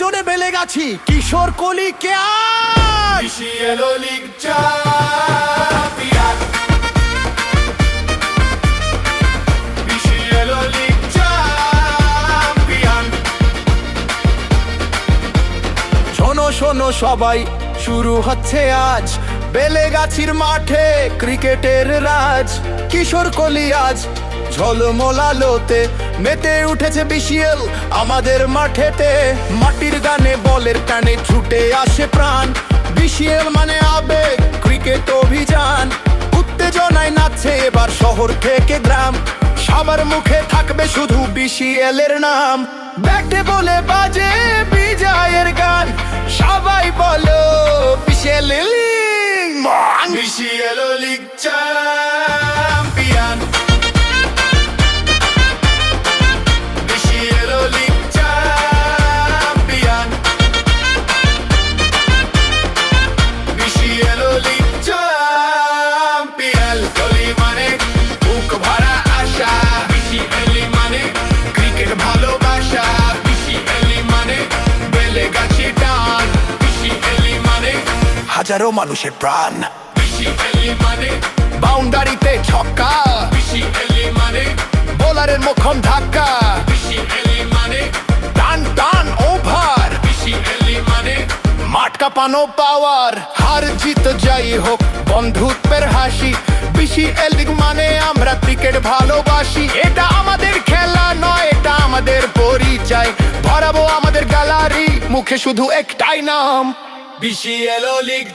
জোরে বেলে গেছি। কিশোর কলি কে শোনো শোনো সবাই, শুরু হচ্ছে আজ। বেলেগাছির মাঠে ক্রিকেটের রাজ। কিশোর কলি আজ ঝলমলালোতে মেতে উঠেছে বিশিএল আমাদের মাঠেতে। মাটির গানে বলের টানে ছুটে আসে প্রাণ। বিশিএল মানে আবেগ, ক্রিকেট অভিযান। উত্তেজনায় নাচছে এবার শহর থেকে গ্রাম। সবার মুখে থাকবে শুধু বিশিএল এর নাম। ব্যাটে বলে বাজে বিজয়ের গান। সবাই বলো বিশিএল Cielo League Champion হাজারো মানুষের প্রাণ। বাউন্ডারিতে ছক্কা। বোলারের মুখম ধাক্কা। টান টান, ওভার। মাঠ কাঁপানো পাওয়ার, হার জিত যাই হোক, বন্ধুত্বের হাসি। বিশি এলিগ মানে আমরা ক্রিকেট ভালোবাসি। এটা আমাদের খেলা নয়, এটা আমাদের পরিচয়। ভরাবো আমাদের গ্যালারি, মুখে শুধু একটাই নাম। বিশিএলো লিগ